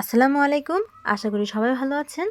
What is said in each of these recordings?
আসসালামু আলাইকুম। আশা করি সবাই ভালো আছেন।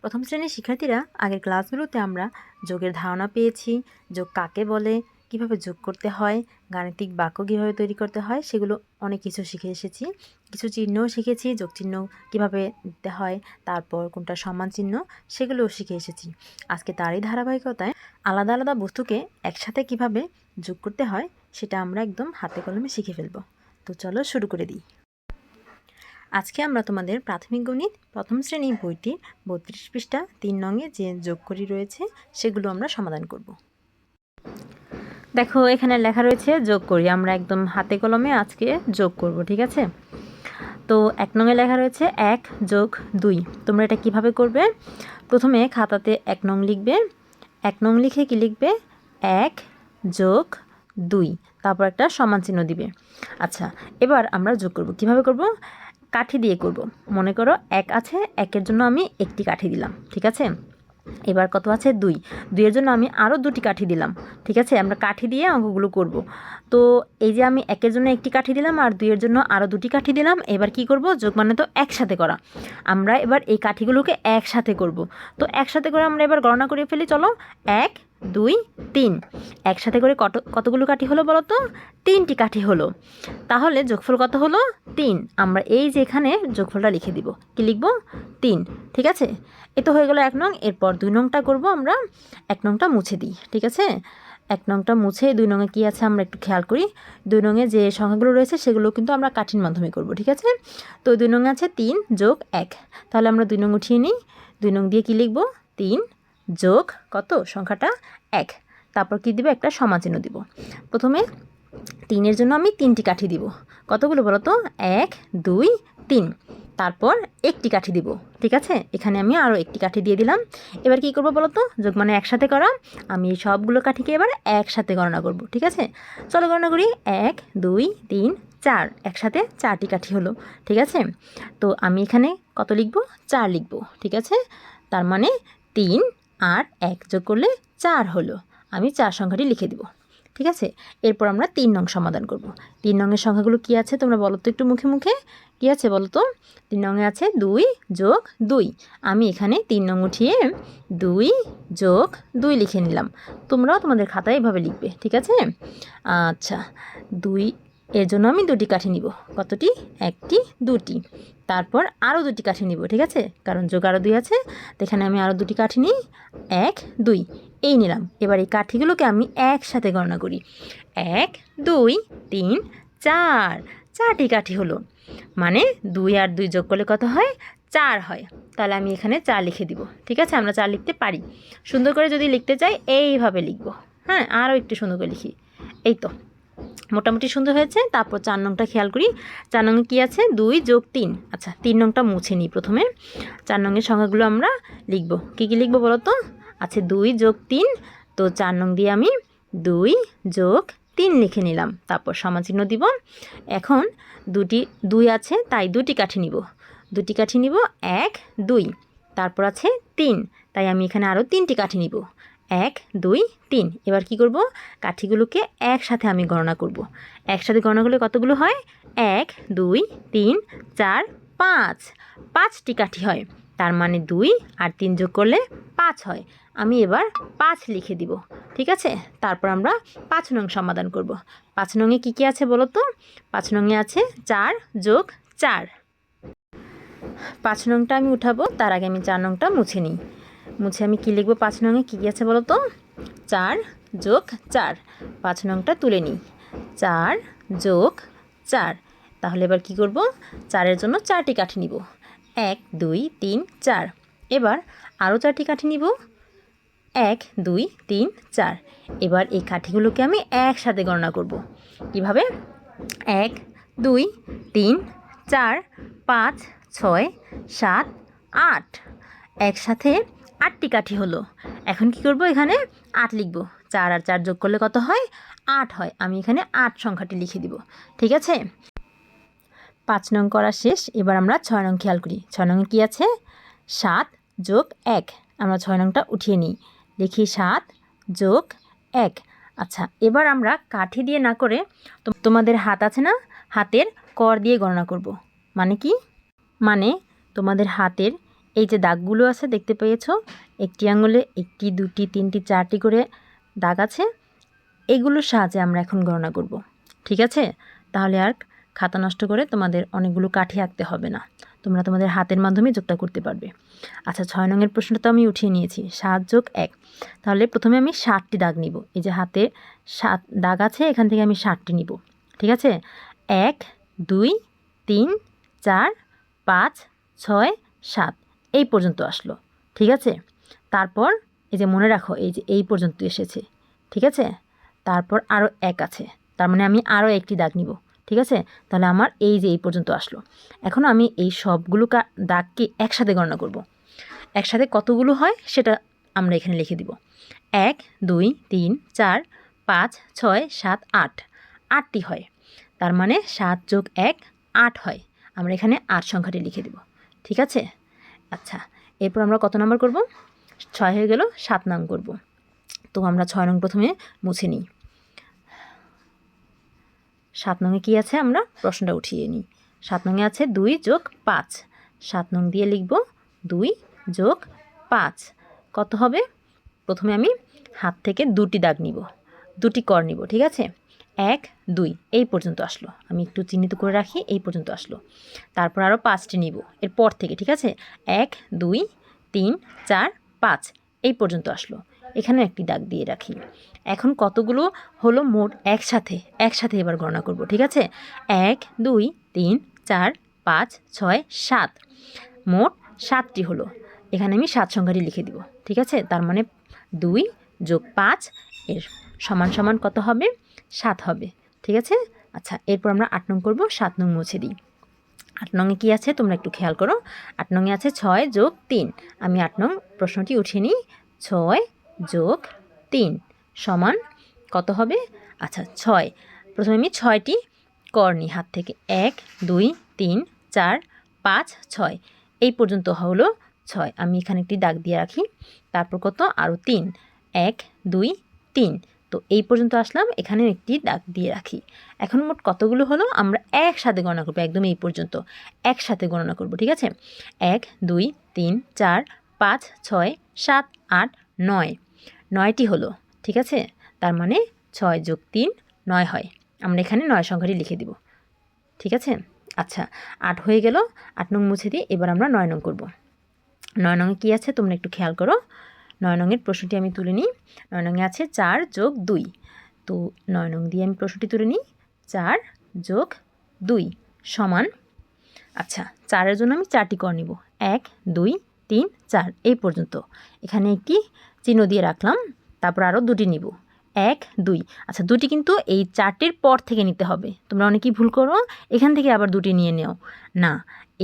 প্রথম শ্রেণির শিক্ষার্থীরা আগের ক্লাসগুলোতে আমরা যোগের ধারণা পেয়েছি, যোগ কাকে বলে, কীভাবে যোগ করতে হয়, গাণিতিক বাক্য কীভাবে তৈরি করতে হয়, সেগুলো অনেক কিছু শিখে এসেছি। কিছু চিহ্নও শিখেছি, যোগ চিহ্ন কীভাবে দিতে হয়, তারপর কোনটা সমান চিহ্ন, সেগুলোও শিখে এসেছি। আজকে তারই ধারাবাহিকতায় আলাদা আলাদা বস্তুকে একসাথে কীভাবে যোগ করতে হয়, সেটা আমরা একদম হাতে কলমে শিখে ফেলব। তো চলো শুরু করে দিই। আজকে আমরা তোমাদের প্রাথমিক গণিত প্রথম শ্রেণি বইটির বত্রিশ পৃষ্ঠা তিন নঙে যে যোগ করি রয়েছে, সেগুলো আমরা সমাধান করব। দেখো, এখানে লেখা রয়েছে যোগ করি আমরা একদম হাতে কলমে আজকে যোগ করব, ঠিক আছে? তো এক নঙে লেখা রয়েছে এক যোগ দুই। তোমরা এটা কীভাবে করবে? প্রথমে খাতাতে এক নং লিখবে। এক নং লিখে কি লিখবে? এক যোগ দুই। তারপর একটা সমান চিহ্ন দিবে। আচ্ছা এবার আমরা যোগ করব। কীভাবে করব? কাঠি দিয়ে করব। মনে করো এক আছে, একের জন্য আমি একটি কাঠি দিলাম, ঠিক আছে? এবার কত আছে? দুই। দুইয়ের জন্য আমি আরও দুটি কাঠি দিলাম, ঠিক আছে? আমরা কাঠি দিয়ে অঙ্কগুলো করব। তো এই যে আমি একের জন্য একটি কাঠি দিলাম আর দুইয়ের জন্য আরও দুটি কাঠি দিলাম, এবার কি করব? যোগ মানে তো একসাথে করা। আমরা এবার এই কাঠিগুলোকে একসাথে করব। তো একসাথে করে আমরা এবার গণনা করে ফেলি, চলো। এক দুই, তিন। একসাথে করে কত, কতগুলো কাঠি হলো বলো তো? তিনটি কাঠি হলো। তাহলে যোগফল কত হলো? তিন। আমরা এই যে এখানে যোগফলটা লিখে দিব। কি লিখব? তিন। ঠিক আছে? এ তো হয়ে গেলো এক নং। এরপর দুই নংটা করব আমরা। এক নংটা মুছে দিই। ঠিক আছে? এক নংটা মুছে দুই নঙে কী আছে আমরা একটু খেয়াল করি। দুই নঙে যে সংখ্যাগুলো রয়েছে সেগুলো কিন্তু আমরা কাঠির মাধ্যমে করব। ঠিক আছে? তো দুই নঙে আছে তিন যোগ এক। তাহলে আমরা দুই নং উঠিয়ে নিই। দুই নং দিয়ে কী লিখব? তিন যোগ কত? সংখ্যাটা এক। তারপর কি দিব? একটা সমাচিহ্ন দিব। প্রথমে তিনের জন্য আমি তিনটি কাঠি দিব। কতগুলো বলো তো? এক, দুই, তিন। তারপর একটি কাঠি দিব। ঠিক আছে? এখানে আমি আরও একটি কাঠি দিয়ে দিলাম। এবার কি করব বলো তো? যোগ মানে একসাথে করা। আমি সবগুলো কাঠিকে এবার একসাথে গণনা করব। ঠিক আছে? চলো গণনা করি। এক, দুই, তিন, চার। একসাথে চারটি কাঠি হলো। ঠিক আছে? তো আমি এখানে কত লিখব? চার লিখব। ঠিক আছে? তার মানে তিন আর এক যোগ করলে চার হলো। আমি চার সংখ্যাটি লিখে দিব। ঠিক আছে? এরপর আমরা তিন নং সমাধান করব। তিন নংয়ের সংখ্যাগুলো কি আছে তোমরা বলো তো একটু মুখে মুখে। কি আছে বলো তো? তিন নংয়ে আছে দুই যোগ দুই। আমি এখানে তিন নং উঠিয়ে দুই যোগ দুই লিখে নিলাম। তোমরাও তোমাদের খাতায় এভাবে লিখবে। ঠিক আছে? আচ্ছা। দুই এর জন্য আমি দুটি কাঠি নিব। কতটি? একটি, দুটি। তারপর আরও দুটি কাঠি নিব, ঠিক আছে? কারণ যোগ আরও দুই আছে এখানে আমি আরও দুটি কাঠি নিই। এক, দুই। এই নিলাম। এবার এই কাঠিগুলোকে আমি একসাথে গণনা করি। এক, দুই, তিন, চার। চারটি কাঠি হলো। মানে দুই আর দুই যোগ করলে কত হয়? চার হয়। তাহলে আমি এখানে চার লিখে দিব। ঠিক আছে? আমরা চার লিখতে পারি। সুন্দর করে যদি লিখতে চাই, এইভাবে লিখব। হ্যাঁ? আরও একটু সুন্দর করে লিখি। এই তো। মোটামুটি সুন্দর হয়েছে। তারপর চার নংটা খেয়াল করি। চার নংয়ে কী আছে? দুই যোগ তিন। আচ্ছা তিন নংটা মুছে নিই প্রথমে। চার নংয়ের সংখ্যাগুলো আমরা লিখব। কী কী লিখব বলো তো? আছে দুই যোগ তিন। তো চার নং দিয়ে আমি দুই যোগ তিন লিখে নিলাম। তারপর সমাচিহ্ন দিব। এখন দুটি, দুই আছে, তাই দুটি কাঠি নিব। দুটি কাঠি নিব, এক, দুই। তারপর আছে তিন। তাই আমি এখানে আরও তিনটি কাঠি নিব। এক, দুই, তিন। এবার কি করব? কাঠিগুলোকে একসাথে আমি গণনা করব। একসাথে গণনা করলে কতগুলো হয়? এক, দুই, তিন, চার, পাঁচ। পাঁচটি কাঠি হয়। তার মানে দুই আর তিন যোগ করলে পাঁচ হয়। আমি এবার পাঁচ লিখে দিব। ঠিক আছে? তারপর আমরা পাঁচ নং সমাধান করব। পাঁচ নংয়ে কী কী আছে বলো তো? পাঁচ নংয়ে আছে চার যোগ চার। পাঁচ নংটা আমি উঠাবো, তার আগে আমি চার নংটা মুছে নিই। মুছে আমি কী লিখব? পাঁচ কী কী আছে বলো তো? চার যোগ চার। পাঁচ নংটা তুলে নিই। চার যোগ চার। তাহলে এবার কি করব? চারের জন্য চারটি কাঠি নিব। এক, দুই, তিন, চার। এবার আরও চারটি কাঠি নিব। এক, দুই, তিন, চার। এবার এই কাঠিগুলোকে আমি একসাথে গণনা করব। কীভাবে? এক, দুই, তিন, চার, পাঁচ, ছয়, সাত, আট। একসাথে আটটি কাঠি হলো। এখন কি করব এখানে? আট লিখব। চার আর চার যোগ করলে কত হয়? আট হয়। আমি এখানে আট সংখ্যাটি লিখে দিব। ঠিক আছে? পাঁচ নং করা শেষ। এবার আমরা ছয় নং খেয়াল করি। ছয় নংয়ে কী আছে? সাত যোগ এক। আমরা ছয় নংটা উঠিয়ে নিই। লিখি সাত যোগ এক। আচ্ছা এবার আমরা কাঠি দিয়ে না করে তোমাদের হাত আছে না? হাতের কর দিয়ে গণনা করব। মানে কি? মানে তোমাদের হাতের এই যে দাগগুলো আছে, দেখতে পেয়েছ? একটি আঙুলে একটি, দুটি, তিনটি, চারটি করে দাগ আছে। এগুলোর সাহায্যে আমরা এখন গণনা করব, ঠিক আছে? তাহলে আর খাতা নষ্ট করে তোমাদের অনেকগুলো কাঠি আঁকতে হবে না। তোমরা তোমাদের হাতের মাধ্যমে যোগটা করতে পারবে। আচ্ছা ছয় নঙের প্রশ্নটা তো আমি উঠিয়ে নিয়েছি, সাত যোগ এক। তাহলে প্রথমে আমি ষাটটি দাগ নিব। এই যে হাতে সাত দাগ আছে, এখান থেকে আমি ষাটটি নিব, ঠিক আছে? এক, দুই, তিন, চার, পাঁচ, ছয়, সাত। এই পর্যন্ত আসলো, ঠিক আছে? তারপর এই যে মনে রাখো, এই যে এই পর্যন্ত এসেছে, ঠিক আছে? তারপর আরও এক আছে, তার মানে আমি আরও একটি দাগ নিব, ঠিক আছে? তাহলে আমার এই যে এই পর্যন্ত আসলো। এখন আমি এই সবগুলো দাগকে একসাথে গণনা করব। একসাথে কতগুলো হয় সেটা আমরা এখানে লিখে দিব। এক, দুই, তিন, চার, পাঁচ, ছয়, সাত, আট। আটটি হয়, তার মানে সাত যোগ এক আট হয়। আমরা এখানে আট সংখ্যাটি লিখে দিব, ঠিক আছে? আচ্ছা এরপর আমরা কত নম্বর করব? ছয় হয়ে গেল সাত নং করব। তো আমরা ছয় নং প্রথমে মুছে নিই। সাত নংয়ে কী আছে? আমরা প্রশ্নটা উঠিয়ে নিই। সাত নংয়ে আছে দুই যোগ পাঁচ। সাত নং দিয়ে লিখব দুই যোগ পাঁচ। কত হবে? প্রথমে আমি হাত থেকে দুটি দাগ নিব। দুটি কর নিব, ঠিক আছে? এক, দুই, এই পর্যন্ত আসলো। আমি একটু চিহ্নিত করে রাখি, এই পর্যন্ত আসলো। তারপর আরও পাঁচটি নিব, এরপর থেকে, ঠিক আছে? এক, দুই, তিন, চার, পাঁচ, এই পর্যন্ত আসলো। এখানে একটি দাগ দিয়ে রাখি। এখন কতগুলো হলো মোট একসাথে? একসাথে এবার গণনা করব, ঠিক আছে? এক, দুই, তিন, চার, পাঁচ, ছয়, সাত। মোট সাতটি হলো। এখানে আমি সাত সংখ্যাটি লিখে দিব, ঠিক আছে? তার মানে দুই যোগ পাঁচ, এর সমান সমান কত হবে? সাত হবে। ঠিক আছে? আচ্ছা এরপর আমরা আট নং করব, সাত নং মুছে দিই। আট নংয়ে কী আছে? তোমরা একটু খেয়াল করো। আট নংয়ে আছে ছয় যোগ তিন। আমি আট নং প্রশ্নটি উঠিয়ে নিই। ছয় যোগ তিন সমান কত হবে? আচ্ছা ছয়। প্রথমে আমি ছয়টি কর নিই, হাত থেকে এক, দুই, তিন, চার, পাঁচ, ছয়। এই পর্যন্ত হলো ছয়। আমি এখানে একটি দাগ দিয়ে রাখি। তারপর কত? আরও তিন। এক, দুই, তিন। তো এই পর্যন্ত আসলাম। এখানে একটি দাগ দিয়ে রাখি। এখন মোট কতগুলো হলো? আমরা একসাথে গণনা করব, একদম এই পর্যন্ত। একসাথে গণনা করব, ঠিক আছে? এক, দুই, তিন, চার, পাঁচ, ছয়, সাত, আট, নয়। নয়টি হলো, ঠিক আছে? তার মানে ছয় যোগ তিন, নয় হয়। আমরা এখানে নয় সংখ্যাটি লিখে দিব। ঠিক আছে? আচ্ছা আট হয়ে গেল। আট নং মুছে দিয়ে এবার আমরা নয় নং করব। নয় নংয়ে কী আছে? তোমরা একটু খেয়াল করো। নয় নংয়ের প্রশ্নটি আমি তুলে নিই। নয় নংয়ে আছে চার যোগ দুই। তো নয় নং দিয়ে আমি প্রশ্নটি তুলে নিই। চার যোগ দুই সমান আচ্ছা চারের জন্য আমি চারটি কর নিব। এক, দুই, তিন, চার, এই পর্যন্ত। এখানে একটি চিহ্ন দিয়ে রাখলাম, তারপর আরও দুটি নিব। এক, দুই আচ্ছা দুটি কিন্তু এই চারটির পর থেকে নিতে হবে। তোমরা অনেকেই ভুল করো, এখান থেকে আবার দুটি নিয়ে নেও। না,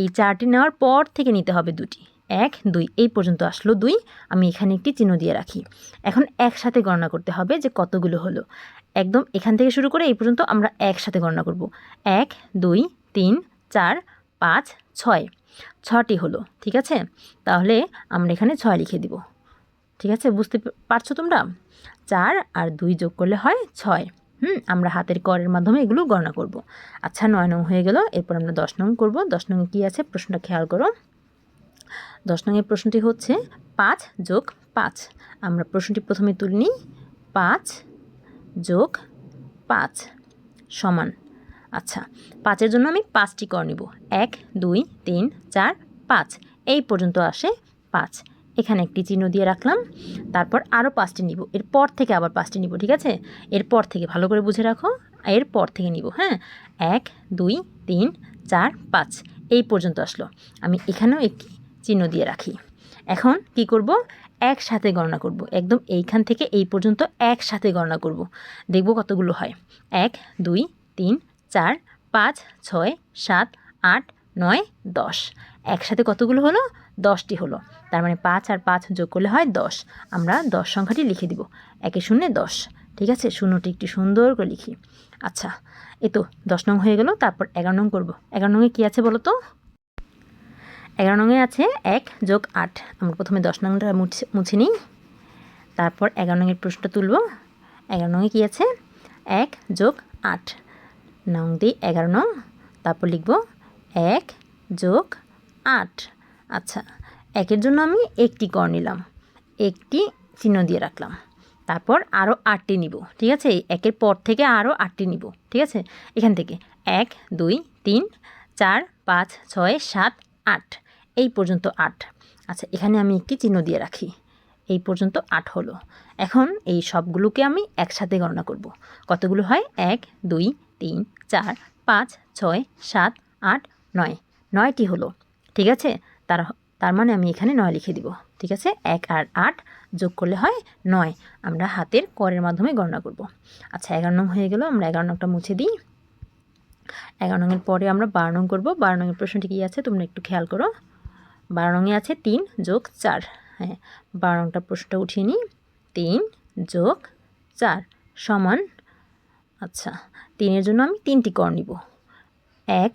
এই চারটি নেওয়ার পর থেকে নিতে হবে দুটি। এক, দুই, এই পর্যন্ত আসলো দুই। আমি এখানে একটি চিহ্ন দিয়ে রাখি। এখন একসাথে গণনা করতে হবে যে কতগুলো হলো। একদম এখান থেকে শুরু করে এই পর্যন্ত আমরা একসাথে গণনা করব। এক, দুই, তিন, চার, পাঁচ, ছয়। ছটি হলো, ঠিক আছে? তাহলে আমরা এখানে ছয় লিখে দিব। ঠিক আছে? বুঝতে পারছ তোমরা? চার আর দুই যোগ করলে হয় ছয়। হুম, আমরা হাতের করের মাধ্যমে এগুলো গণনা করব। আচ্ছা নয় নং হয়ে গেল। এরপর আমরা দশ নং করব। দশ নং কী আছে? প্রশ্নটা খেয়াল করো। দশ নংয়ের প্রশ্নটি হচ্ছে পাঁচ যোগ পাঁচ। আমরা প্রশ্নটি প্রথমে তুলে নিই। পাঁচ যোগ পাঁচ সমান। আচ্ছা পাঁচের জন্য আমি পাঁচটি কর নিব। এক, দুই, তিন, চার, পাঁচ। এই পর্যন্ত আসে পাঁচ। এখানে একটি চিহ্ন দিয়ে রাখলাম। তারপর আরও পাঁচটি নিব। এরপর থেকে আবার পাঁচটি নিব, ঠিক আছে? এরপর থেকে ভালো করে বুঝে রাখো। এরপর থেকে নিব হ্যাঁ? এক, দুই, তিন, চার, পাঁচ। এই পর্যন্ত আসলো। আমি এখানেও একটি চিহ্ন দিয়ে রাখি। এখন কি করব? একসাথে গণনা করব। একদম এইখান থেকে এই পর্যন্ত একসাথে গণনা করব। দেখব কতগুলো হয়। এক, দুই, তিন, চার, পাঁচ, ছয়, সাত, আট, নয়, দশ। একসাথে কতগুলো হলো? দশটি হলো। তার মানে পাঁচ আর পাঁচ যোগ করলে হয় দশ। আমরা দশ সংখ্যাটি লিখে দিব। একে শূন্যে দশ। ঠিক আছে? শূন্যটি একটি সুন্দর করে লিখি। আচ্ছা এ তো দশ নং হয়ে গেল। তারপর এগারো নং করব। এগারো নংয়ে কী আছে বলো তো এগারো নংয়ে আছে এক যোগ আট। আমরা প্রথমে দশ নংটা মুছে মুছে নিই। তারপর এগারো নংয়ের প্রশ্নটা তুলব। এগারো নংয়ে কী আছে? এক যোগ আট। নং দিই এগারো নং। তারপর লিখব এক যোগ আট। আচ্ছা একের জন্য আমি একটি কর নিলাম। একটি চিহ্ন দিয়ে রাখলাম। তারপর আরও আটটি নিব। ঠিক আছে? একের পর থেকে আরও আটটি নিব। ঠিক আছে? এখান থেকে এক, দুই, তিন, চার, পাঁচ, ছয়, সাত, আট। এই পর্যন্ত আট। আচ্ছা এখানে আমি একটি চিহ্ন দিয়ে রাখি। এই পর্যন্ত আট হলো। এখন এই সবগুলোকে আমি একসাথে গণনা করব। কতগুলো হয়? এক, দুই, তিন, চার, পাঁচ, ছয়, সাত, আট, নয়। নয়টি হলো। ঠিক আছে? তার তার মানে আমি এখানে নয় লিখে দিব। ঠিক আছে? এক আর আট যোগ করলে হয় নয়। আমরা হাতের করের মাধ্যমে গণনা করব। আচ্ছা এগারো নং হয়ে গেল। আমরা এগারো নংটা মুছে দিই। এগারো নংয়ের পরে আমরা বারো নং করব। বারো নংয়ের প্রশ্নটি কী আছে? তোমরা একটু খেয়াল করো। বারো নংয়ে আছে তিন যোগ চার। হ্যাঁ বারো নংটা প্রশ্নটা উঠিয়ে নিই। তিন যোগ চার সমান আচ্ছা তিনের জন্য আমি তিনটি কর নিব। এক,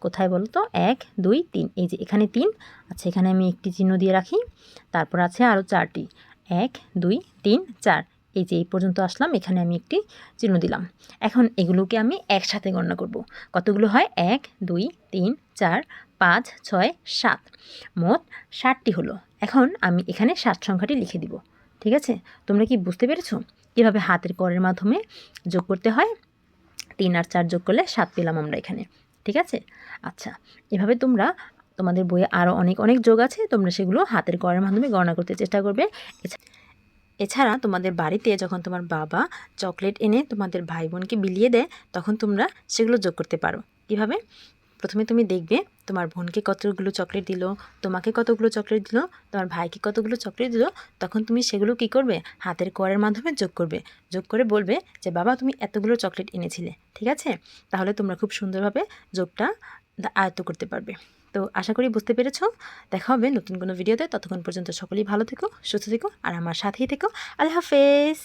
কোথায় বলো তো? এক, দুই, তিন। এই যে এখানে তিন আচ্ছা এখানে আমি একটি চিহ্ন দিয়ে রাখি। তারপর আছে আরও চারটি। এক, দুই, তিন, চার। এই যে এই পর্যন্ত আসলাম, এখানে আমি একটি চিহ্ন দিলাম। এখন এগুলোকে আমি একসাথে গণনা করব। কতগুলো হয়? এক, দুই, তিন, চার, পাঁচ, ছয়, সাত। মোট ষাটটি হলো। এখন আমি এখানে সাত সংখ্যাটি লিখে দিব। ঠিক আছে? তোমরা কি বুঝতে পেরেছ? কীভাবে হাতের করের মাধ্যমে যোগ করতে হয়। তিন আর চার যোগ করলে সাত পেলাম আমরা এখানে। ঠিক আছে? আচ্ছা এভাবে তোমরা, তোমাদের বইয়ে আরও অনেক অনেক যোগ আছে। তোমরা সেগুলো হাতের করের মাধ্যমে গণনা করতে চেষ্টা করবে। এছাড়া তোমাদের বাড়িতে যখন তোমার বাবা চকলেট এনে তোমাদের ভাই বোনকে বিলিয়ে দেয়, তখন তোমরা সেগুলো যোগ করতে পারো। কীভাবে? প্রথমে তুমি দেখবে তোমার বোনকে কতগুলো চকলেট দিল, তোমাকে কতগুলো চকলেট দিল, তোমার ভাইকে কতগুলো চকলেট দিল, তখন তুমি সেগুলো কি করবে? হাতের করের মাধ্যমে যোগ করবে। যোগ করে বলবে যে, বাবা, তুমি এতগুলো চকলেট এনেছিলে, ঠিক আছে? তাহলে তোমরা খুব সুন্দরভাবে যোগটা আয়ত্ত করতে পারবে। তো আশা করি বুঝতে পেরেছ। দেখা হবে নতুন কোনো ভিডিওতে ততক্ষণ পর্যন্ত সকলেই ভালো থেকো, সুস্থ থেকো, আর আমার সাথেই থেকো। আল্লাহ হাফেজ।